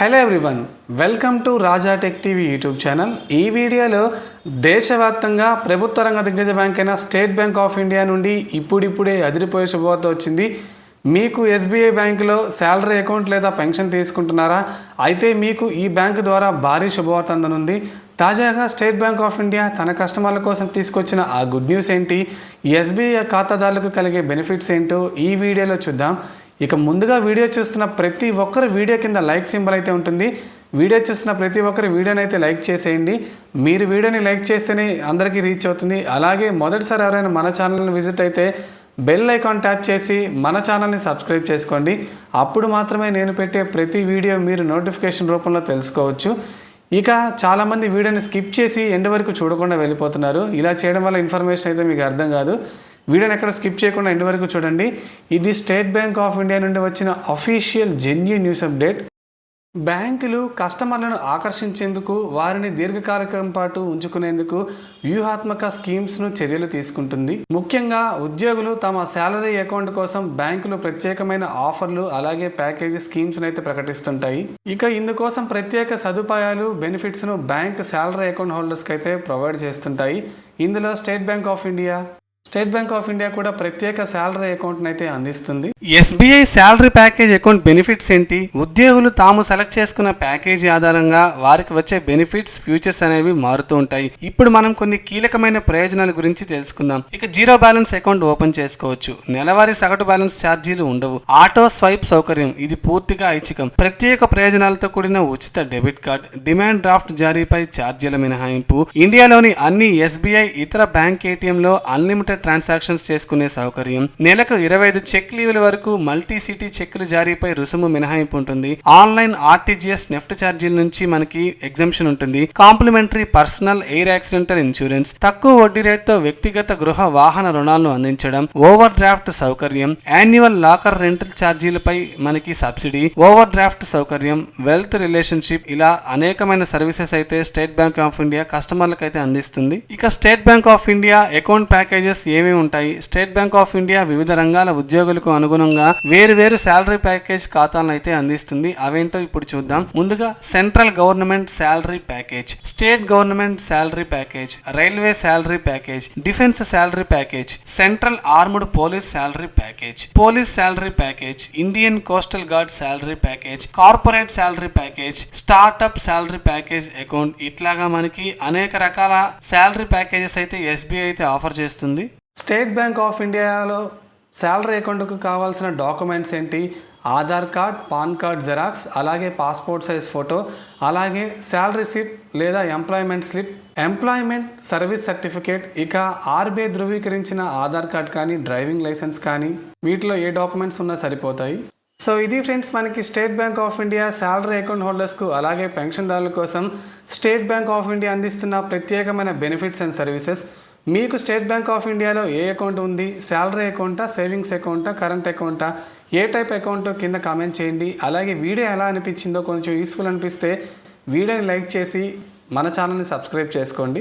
Hello everyone welcome to Raja tech TV YouTube channel ఈ వీడియోలో దేశవ్యాప్తంగా ప్రభుత్వ రంగ దిగ్గజ బ్యాంక్ అయిన స్టేట్ బ్యాంక్ ఆఫ్ ఇండియా నుండి ఇప్పుడిప్పుడే అదిరిపోయే శుభవార్త వచ్చింది. మీకు ఎస్బీఐ బ్యాంకులో శాలరీ అకౌంట్ లేదా పెన్షన్ తీసుకుంటున్నారా? అయితే మీకు ఈ బ్యాంకు ద్వారా భారీ శుభవార్త అందనుంది. తాజాగా స్టేట్ బ్యాంక్ ఆఫ్ ఇండియా తన కస్టమర్ల కోసం తీసుకొచ్చిన ఆ గుడ్ న్యూస్ ఏంటి? ఎస్బీఐ ఖాతాదారులకు కలిగే బెనిఫిట్స్ ఏంటో ఈ వీడియోలో చూద్దాం. ఇక ముందుగా వీడియో చూస్తున్న ప్రతి ఒక్కరు వీడియో కింద లైక్ సింబల్ అయితే ఉంటుంది. వీడియో చూస్తున్న ప్రతి ఒక్కరు వీడియోని అయితే లైక్ చేసేయండి. మీరు వీడియోని లైక్ చేస్తేనే అందరికీ రీచ్ అవుతుంది. అలాగే మొదటిసారి ఎవరైనా మన ఛానల్ని విజిట్ అయితే బెల్ ఐకాన్ ట్యాప్ చేసి మన ఛానల్ని సబ్స్క్రైబ్ చేసుకోండి. అప్పుడు మాత్రమే నేను పెట్టే ప్రతి వీడియో మీరు నోటిఫికేషన్ రూపంలో తెలుసుకోవచ్చు. ఇక చాలామంది వీడియోని స్కిప్ చేసి ఎండ్ వరకు చూడకుండా వెళ్ళిపోతున్నారు. ఇలా చేయడం వల్ల ఇన్ఫర్మేషన్ అయితే మీకు అర్థం కాదు. వీడియోని ఎక్కడ స్కిప్ చేయకుండా ఎండ్ వరకు చూడండి. ఇది స్టేట్ బ్యాంక్ ఆఫ్ ఇండియా నుండి వచ్చిన అఫీషియల్ జెన్యూ న్యూస్ అప్డేట్. బ్యాంకులు కస్టమర్లను ఆకర్షించేందుకు వారిని దీర్ఘకాలికం పాటు ఉంచుకునేందుకు వ్యూహాత్మక స్కీమ్స్ను చర్యలు తీసుకుంటుంది. ముఖ్యంగా ఉద్యోగులు తమ శాలరీ అకౌంట్ కోసం బ్యాంకులు ప్రత్యేకమైన ఆఫర్లు అలాగే ప్యాకేజీ స్కీమ్స్ను అయితే ప్రకటిస్తుంటాయి. ఇక ఇందుకోసం ప్రత్యేక సదుపాయాలు బెనిఫిట్స్ను బ్యాంక్ శాలరీ అకౌంట్ హోల్డర్స్కి అయితే ప్రొవైడ్ చేస్తుంటాయి. ఇందులో State Bank of India State Bank of India కూడా ప్రత్యేక శాలరీ అకౌంట్ అయితే అందిస్తుంది. SBI salary package account benefits ఏంటి? ఉద్యోగులు తాము సెలెక్ట్ చేసుకున్న ప్యాకేజీ ఆధారంగా వారికి వచ్చే బెనిఫిట్స్ ఫ్యూచర్స్ అనేవి మారుతూ ఉంటాయి. ఇప్పుడు మనం కొన్ని కీలకమైన ప్రయోజనాల గురించి తెలుసుకుందాం. ఇక జీరో బ్యాలెన్స్ అకౌంట్ ఓపెన్ చేసుకోవచ్చు. నెలవారీ సగటు బ్యాలెన్స్ ఛార్జీలు ఉండవు. ఆటో స్వైప్ సౌకర్యం ఇది పూర్తిగా ఐచ్ఛికం. ప్రత్యేక ప్రయోజనాలతో కూడిన ఉచిత డెబిట్ కార్డ్ డిమాండ్ డ్రాఫ్ట్ జారీపై ఛార్జీల మినహాయింపు. ఇండియాలోని అన్ని ఎస్బీఐ ఇతర బ్యాంక్ ఏటీఎంలో అన్లిమిటెడ్ ట్రాన్సాక్షన్స్ చేసుకునే సౌకర్యం. నెలకు ఇరవై ఐదు చెక్ లీవుల వరకు మల్టీ సిటీ చెక్కుల జారీపై రుసుము మినహాయింపు ఉంటుంది ఆన్లైన్ ఆర్టీజీఎస్ నెఫ్ట్ ఛార్జీల నుంచి మనకి ఎగ్జంప్షన్ ఉంటుంది. Complimentary personal air accidental insurance తక్కువ వడ్డీ రేటుతో వ్యక్తిగత గృహ వాహన రుణాలను అందించడం ఓవర్ డ్రాఫ్ట్ సౌకర్యం యాన్యువల్ లాకర్ రెంటల్ ఛార్జీలపై మనకి సబ్సిడీ ఓవర్ డ్రాఫ్ట్ సౌకర్యం వెల్త్ రిలేషన్షిప్ ఇలా అనేకమైన సర్వీసెస్ అయితే స్టేట్ బ్యాంక్ ఆఫ్ ఇండియా కస్టమర్లకు అయితే అందిస్తుంది. ఇక State Bank of India account packages ఏవి ఉంటాయి? స్టేట్ బ్యాంక్ ఆఫ్ ఇండియా వివిధ రంగాల ఉద్యోగులకు అనుగుణంగా వేరు వేరు శాలరీ ప్యాకేజ్ ఖాతాలను అయితే అందిస్తుంది. అవేంటో ఇప్పుడు చూద్దాం. ముందుగా central government salary package state government salary package railway salary package defence salary package central armed police salary package police salary package Indian coastal guard salary package corporate salary package startup salary package account. ఇట్లాగా మనకి అనేక రకాల salary packages అయితే SBI అయితే offer చేస్తుంది. State bank of ఇండియాలో salary అకౌంట్కు కావాల్సిన డాక్యుమెంట్స్ ఏంటి? Aadhaar card PAN card xerox అలాగే పాస్పోర్ట్ సైజ్ ఫోటో అలాగే శాలరీ స్లిప్ లేదా employment slip employment service certificate ఇక ఆర్బీఐ ధృవీకరించిన ఆధార్ కార్డ్ కానీ డ్రైవింగ్ లైసెన్స్ కానీ వీటిలో ఏ డాక్యుమెంట్స్ ఉన్నా సరిపోతాయి. సో ఇది ఫ్రెండ్స్ మనకి State Bank of India salary account హోల్డర్స్కు అలాగే పెన్షన్దారుల కోసం స్టేట్ బ్యాంక్ ఆఫ్ ఇండియా అందిస్తున్న ప్రత్యేకమైన బెనిఫిట్స్ అండ్ సర్వీసెస్. మీకు స్టేట్ బ్యాంక్ ఆఫ్ ఇండియాలో ఏ అకౌంట్ ఉంది? శాలరీ అకౌంటా సేవింగ్స్ అకౌంటా కరెంట్ అకౌంటా? ఏ టైప్ అకౌంట్ కింద కామెంట్ చేయండి. అలాగే వీడియో ఎలా అనిపించిందో కొంచెం యూస్ఫుల్ అనిపిస్తే వీడియోని లైక్ చేసి మన ఛానల్ని సబ్స్క్రైబ్ చేసుకోండి.